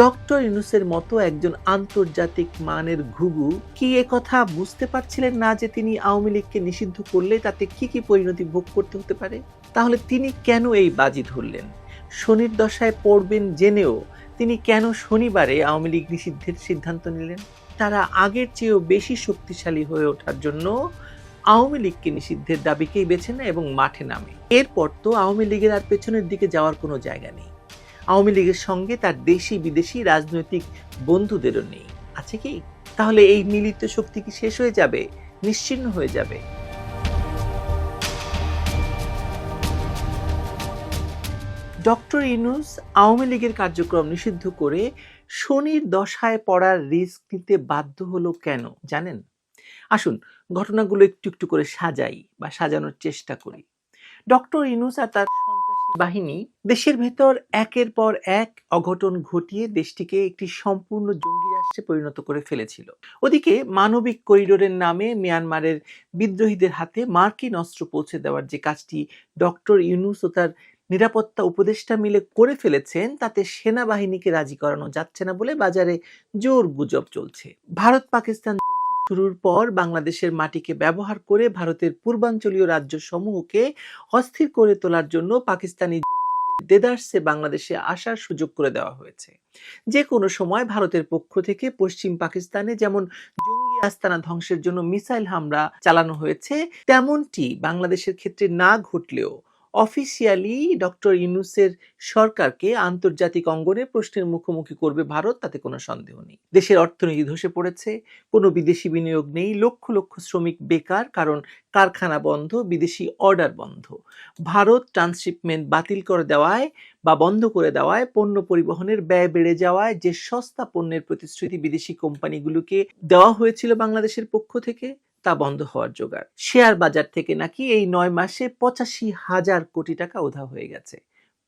Doctor ইউনুসের মতো একজন আন্তর্জাতিক মানের ঘুঘু কি কথা বুঝতে পারছিলেন না যে তিনি আওয়ামী লীগকে নিষিদ্ধ করলে তাতে কি কি পরিণতি ভোগ করতে হতে পারে? তাহলে তিনি কেন এই বাজি ধরলেন? শনির দশায় পড়বেন জেনেও তিনি কেন শনিবারে আওয়ামী লীগ নিষিদ্ধের সিদ্ধান্ত নিলেন? তারা আগের চেয়েও বেশি শক্তিশালী হয়ে ওঠার জন্য আওয়ামী লীগকে নিষিদ্ধের দাবিকেই বেছে নেয় এবং মাঠে নামে। এরপর তো আওয়ামী লীগের আর পেছনের দিকে যাওয়ার কোনো জায়গা নেই। আওয়ামী লীগের সঙ্গে তার দেশি বিদেশি রাজনৈতিক বন্ধুদেরও নেই। আছে কি? তাহলে এই মিলিত শক্তি কি শেষ হয়ে যাবে? নিশ্চিন্ন হয়ে যাবে। ডক্টর ইনুস আওয়ামী লীগের কার্যক্রম নিষিদ্ধ করে শনির দশায় পড়ার রিস্ক নিতে বাধ্য হলো কেন জানেন? আসুন ঘটনাগুলো একটু একটু করে সাজাই বা সাজানোর চেষ্টা করি। ডক্টর ইনুস আর তার বাহিনী দেশের ভেতর একের পর এক অঘটন ঘটিয়ে দেশটিকে একটি সম্পূর্ণ জঙ্গি রাষ্ট্রে পরিণত করে ফেলেছিল। ওদিকে মানবিক করিডোরের নামে মিয়ানমারের বিদ্রোহীদের হাতে মার্কিন অস্ত্র পৌঁছে দেওয়ার যে কাজটি ডক্টর ইউনুস ও তার নিরাপত্তা উপদেষ্টা মিলে করে ফেলেছেন, তাতে সেনাবাহিনীকে রাজি করানো যাচ্ছে না বলে বাজারে জোর গুজব চলছে। ভারত পাকিস্তান শুরুর পর বাংলাদেশের মাটিকে ব্যবহার করে ভারতের পূর্বাঞ্চলীয় রাজ্য সমূহকে অস্থির করে তোলার জন্য পাকিস্তানি দেদার্সে বাংলাদেশে আসার সুযোগ করে দেওয়া হয়েছে। যে কোনো সময় ভারতের পক্ষ থেকে পশ্চিম পাকিস্তানে যেমন জঙ্গি আস্তানা ধ্বংসের জন্য মিসাইল হামলা চালানো হয়েছে, তেমনটি বাংলাদেশের ক্ষেত্রে না ঘটলেও অফিসিয়ালি ডক্টর ইউনুসের সরকারকে আন্তর্জাতিক অঙ্গনে প্রশ্নের মুখোমুখি করবে ভারত, তাতে কোনো সন্দেহ নেই। দেশের অর্থনীতি ধসে পড়েছে, কোনো বিদেশি বিনিয়োগ নেই, লক্ষ লক্ষ শ্রমিক বেকার, কারণ কারখানা বন্ধ, বিদেশি অর্ডার বন্ধ। ভারত ট্রান্সশিপমেন্ট বাতিল করে দেওয়ায় বা বন্ধ করে দেওয়ায়, পণ্য পরিবহনের ব্যয় বেড়ে যাওয়ায় যে সস্তা পণ্যের প্রতিশ্রুতি বিদেশি কোম্পানিগুলোকে দেওয়া হয়েছিল বাংলাদেশের পক্ষ থেকে তা বন্ধ হওয়ার জোগাড়। শেয়ার বাজার থেকে নাকি এই নয় মাসে পঁচাশি হাজার কোটি টাকা উধা হয়ে গেছে।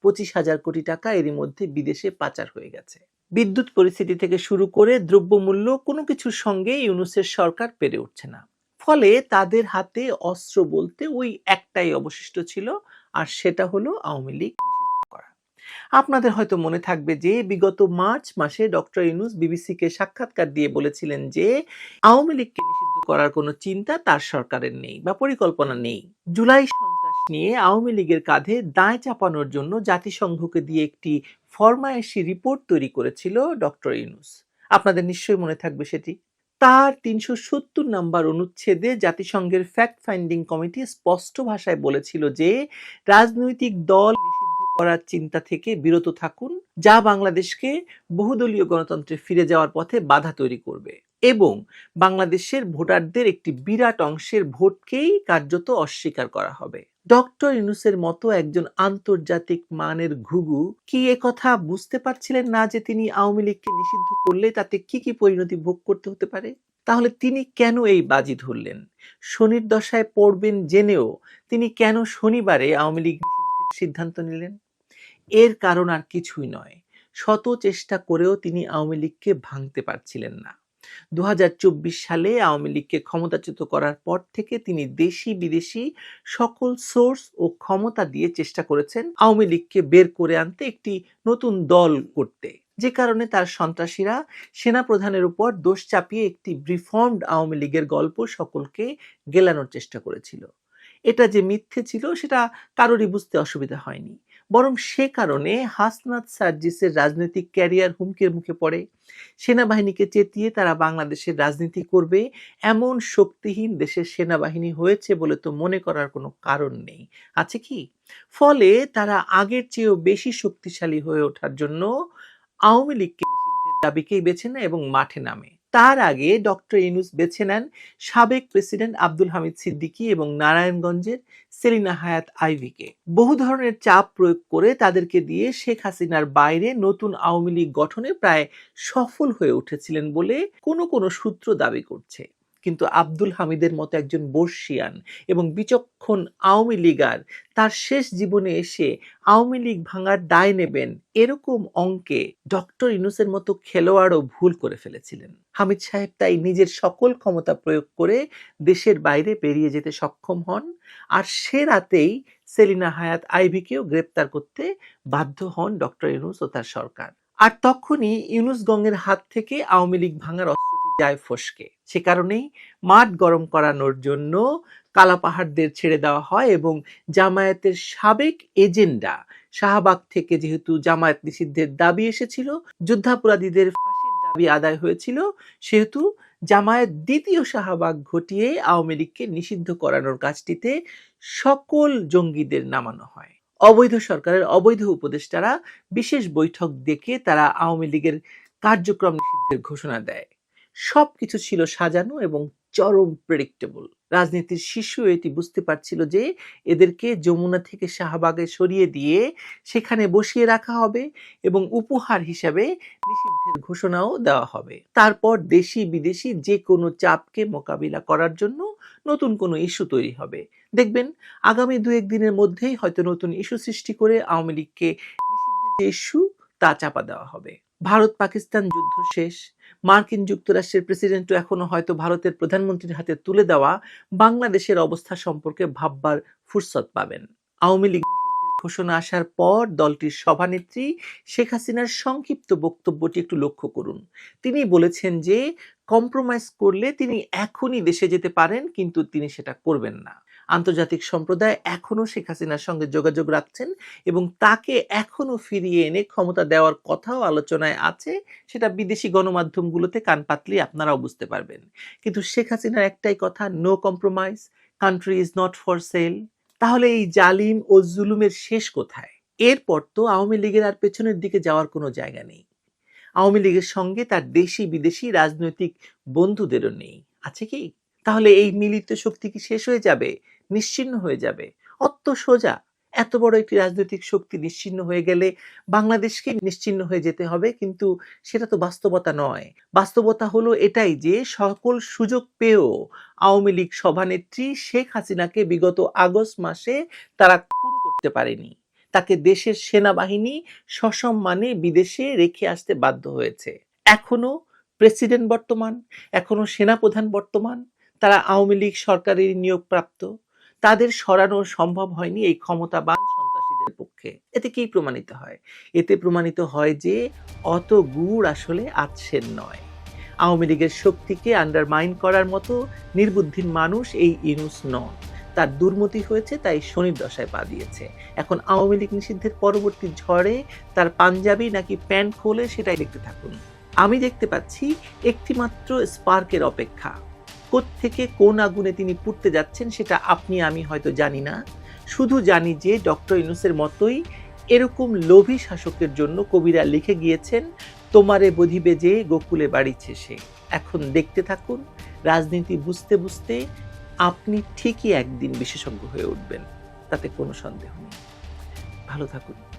পঁচিশ হাজার কোটি টাকা এরই মধ্যে বিদেশে পাচার হয়ে গেছে। বিদ্যুৎ পরিস্থিতি থেকে শুরু করে দ্রব্যমূল্য কোনো কিছুর সঙ্গে ইউনুসের সরকার পেরে উঠছে না। ফলে তাদের হাতে অস্ত্র বলতে ওই একটাই অবশিষ্ট ছিল, আর সেটা হলো আওয়ামী লীগ নিষিদ্ধ করা। আপনাদের হয়তো মনে থাকবে যে বিগত মার্চ মাসে ডক্টর ইউনুস বিবিসিকে সাক্ষাৎকার দিয়ে বলেছিলেন যে আওয়ামী লীগকে নিষিদ্ধ করার কোনো চিন্তা তার সরকারের নেই বা পরিকল্পনা নেই। জুলাই সন্ত্রাস নিয়ে আওয়ামী লীগের কাঁধে দায় চাপানোর জন্য জাতিসংঘকে দিয়ে একটি ফরমায়েশি রিপোর্ট তৈরি করেছিল ডক্টর ইউনুস। আপনাদের নিশ্চয়ই মনে থাকবে সেটি। তার তিনশো সত্তর নম্বর অনুচ্ছেদে জাতিসংঘের ফ্যাক্ট ফাইন্ডিং কমিটি স্পষ্ট ভাষায় বলেছিল যে, রাজনৈতিক দল নিষিদ্ধ করার চিন্তা থেকে বিরত থাকুন, যা বাংলাদেশকে বহুদলীয় গণতন্ত্রে ফিরে যাওয়ার পথে বাধা তৈরি করবে। এবং বাংলাদেশের ভোটারদের একটি বিরাট অংশের ভোটকেই কার্যত অস্বীকার করা হবে। ডক্টর ইউনুসের মতো একজন আন্তর্জাতিক মানের ঘুঘু কি কথা বুঝতে পারছিলেন না যে তিনি আওয়ামী লীগকে নিষিদ্ধ করলে তাতে কি কি পরিণতি ভোগ করতে হতে পারে? তাহলে তিনি কেন এই বাজি ধরলেন? শনির দশায় পড়বেন জেনেও তিনি কেন শনিবারে আওয়ামী লীগ সিদ্ধান্ত নিলেন? এর কারণ আর কিছুই নয়। শত চেষ্টা করেও তিনি আওয়ামী লীগকে ভাঙতে পারছিলেন না। দু হাজার চব্বিশ সালে আওয়ামী লীগকে ক্ষমতাচ্যুত করার পর থেকে তিনি দেশি বিদেশি সকল সোর্স ও ক্ষমতা দিয়ে চেষ্টা করেছেন আওয়ামী লীগকে বের করে আনতে একটি নতুন দল করতে। যে কারণে তার সন্ত্রাসীরা সেনাপ্রধানের উপর দোষ চাপিয়ে একটি রিফর্মড আওয়ামী লীগের গল্প সকলকে গেলানোর চেষ্টা করেছিল। এটা যে মিথ্যে ছিল, সেটা কারোরই বুঝতে অসুবিধা হয়নি। বরং সে কারণে হাসনাত সার্জিসের রাজনৈতিক ক্যারিয়ার হুমকির মুখে পড়ে। সেনাবাহিনীকে চেতিয়ে তারা বাংলাদেশের রাজনীতি করবে। এমন শক্তিহীন দেশের সেনাবাহিনী হয়েছে বলে তো মনে করার কোনো কারণ নেই। আছে কি? ফলে তারা আগের চেয়েও বেশি শক্তিশালী হয়ে ওঠার জন্য আওয়ামী লীগকে দাবিকেই বেছে নেয় এবং মাঠে নামে। তার আগে ডক্টর ইনুস বেছে নেন সাবেক প্রেসিডেন্ট আব্দুল হামিদ সিদ্দিকী এবং নারায়ণগঞ্জের সেলিনা হায়াত আইভিকে। বহু ধরনের চাপ প্রয়োগ করে তাদেরকে দিয়ে শেখ হাসিনার বাইরে নতুন আওয়ামী লীগ গঠনে প্রায় সফল হয়ে উঠেছিলেন বলে কোনো কোনো সূত্র দাবি করছে। কিন্তু আব্দুল হামিদের মতো একজন বর্ষিয়ান এবং বিচক্ষণ আওয়ামী লীগার তার শেষ জীবনে এসে আওয়ামী লীগ ভাঙার দায় নেবেন এরকম অঙ্কে ডক্টর ইনুসের মতো খেলোয়াড়ও ভুল করে ফেলেছিলেন। হামিদ সাহেব তাই নিজের সকল ক্ষমতা প্রয়োগ করে দেশের বাইরে বেরিয়ে যেতে সক্ষম হন আর সে রাতেই সেলিনা হায়াত আইভিকেও গ্রেপ্তার করতে বাধ্য হন ডক্টর ইনুস ও তার সরকার। আর তখনই ইউনুস গঙ্গের হাত থেকে আওয়ামী লীগ ভাঙার অস্ত্রটি যায় ফসকে। সে কারণেই মাঠ গরম করানোর জন্য কালাপাহাড়দের ছেড়ে দেওয়া হয় এবং জামায়াতের সাবেক এজেন্ডা শাহবাগ থেকে যেহেতু জামায়াত নিষিদ্ধের দাবি এসেছিল, যুদ্ধাপরাধীদের ফাঁসির দাবি আদায় হয়েছিল, সেহেতু জামায়াত দ্বিতীয় শাহবাগ ঘটিয়ে আওয়ামী লীগকে নিষিদ্ধ করানোর কাজটিতে সকল জঙ্গিদের নামানো হয়। অবৈধ সরকারের অবৈধ উপদেষ্টারা বিশেষ বৈঠক ডেকে তারা আওয়ামী লীগের কার্যক্রম নিষিদ্ধের ঘোষণা দেয়। সবকিছু ছিল সাজানো এবং চরম প্রেডিক্টেবল রাজনীতির শিশু এটি বুঝতে পারছিল যে এদেরকে যমুনা থেকে শাহবাগে সরিয়ে দিয়ে সেখানে বসিয়ে রাখা হবে এবং উপহার হিসাবে নিষিদ্ধের ঘোষণাও দেওয়া হবে। তারপর দেশি বিদেশি যে কোনো চাপকে মোকাবিলা করার জন্য নতুন কোনো ইস্যু তৈরি হবে। দেখবেন, আগামী দু এক দিনের মধ্যেই হয়তো নতুন ইস্যু সৃষ্টি করে আওয়ামী লীগকে নিষিদ্ধের যে ইস্যু তা চাপা দেওয়া হবে। ভারত পাকিস্তান যুদ্ধ শেষ। মার্কিন যুক্তরাষ্ট্রের প্রেসিডেন্টও এখনও হয়তো ভারতের প্রধানমন্ত্রীর হাতে তুলে দেওয়া বাংলাদেশের অবস্থা সম্পর্কে ভাববার ফুরসত পাবেন। আওয়ামী লীগ ঘোষণা আসার পর দলটির সভানেত্রী শেখ হাসিনার সংক্ষিপ্ত বক্তব্যটি একটু লক্ষ্য করুন। তিনি বলেছেন যে, কম্প্রোমাইজ করলে তিনি এখনই দেশে যেতে পারেন, কিন্তু তিনি সেটা করবেন না। আন্তর্জাতিক সম্প্রদায় এখনও শেখ হাসিনার সঙ্গে যোগাযোগ রাখছেন এবং তাকে এখনও ফিরিয়ে এনে ক্ষমতা দেওয়ার কথাও আলোচনায় আছে, সেটা বিদেশি গণমাধ্যমগুলোতে কান পাতলে আপনারাও বুঝতে পারবেন। কিন্তু শেখ হাসিনার একটাই কথা no compromise country is not for sale তাহলে এই জালিম ও জুলুমের শেষ কোথায়? এরপর তো আওয়ামী লীগের আর পেছনের দিকে যাওয়ার কোনো জায়গা নেই। আওয়ামী লীগের সঙ্গে তার দেশি বিদেশি রাজনৈতিক বন্ধুদেরও নেই। আছে কি? তাহলে এই মিলিত শক্তি কি শেষ হয়ে যাবে? নিশ্চিন্ন হয়ে যাবে। অত সোজা। এত বড় একটি রাজনৈতিক শক্তি নিশ্চিন্ন হয়ে গেলে বাংলাদেশকে নিশ্চিন্ন হয়ে যেতে হবে, কিন্তু সেটা তো বাস্তবতা নয়। বাস্তবতা হলো এটাই যে সকল সুযোগ পেয়েও আওয়ামী লীগ সভানেত্রী শেখ হাসিনাকে বিগত আগস্ট মাসে তারা খুন করতে পারেনি। তাকে দেশের সেনাবাহিনী সসম্মানে বিদেশে রেখে আসতে বাধ্য হয়েছে। এখনও প্রেসিডেন্ট বর্তমান, এখনও সেনাপ্রধান বর্তমান, তারা আওয়ামী লীগ সরকারের নিয়োগপ্রাপ্ত। তাদের সরানো সম্ভব হয়নি এই ক্ষমতাবান সন্ত্রাসীদের পক্ষে। এতে কি প্রমাণিত হয়? এতে প্রমাণিত হয় যে অত গুড় আসলে আছেন নয়। আওয়ামী লীগের শক্তিকে আন্ডারমাইন করার মতো নির্বুদ্ধির মানুষ এই ইনুস নন। তার দুর্মতি হয়েছে, তাই শনির দশায় পা দিয়েছে। এখন আওয়ামী লীগ নিষিদ্ধের পরবর্তী ঝড়ে তার পাঞ্জাবি নাকি প্যান্ট খোলে সেটাই দেখতে থাকুন। আমি দেখতে পাচ্ছি একটিমাত্র স্পার্কের অপেক্ষা। থেকে কোন আগুনে তিনি পুড়তে যাচ্ছেন সেটা আপনি, আমি হয়তো জানি না। শুধু জানি যে ডক্টর ইনুসের মতোই এরকম লোভী শাসকের জন্য কবিরা লিখে গিয়েছেন, তোমারে বধিবে যে গোকুলে বাড়িছে সে। এখন দেখতে থাকুন, রাজনীতি বুঝতে বুঝতে আপনি ঠিকই একদিন বিশেষজ্ঞ হয়ে উঠবেন, তাতে কোনো সন্দেহ নেই। ভালো থাকুন।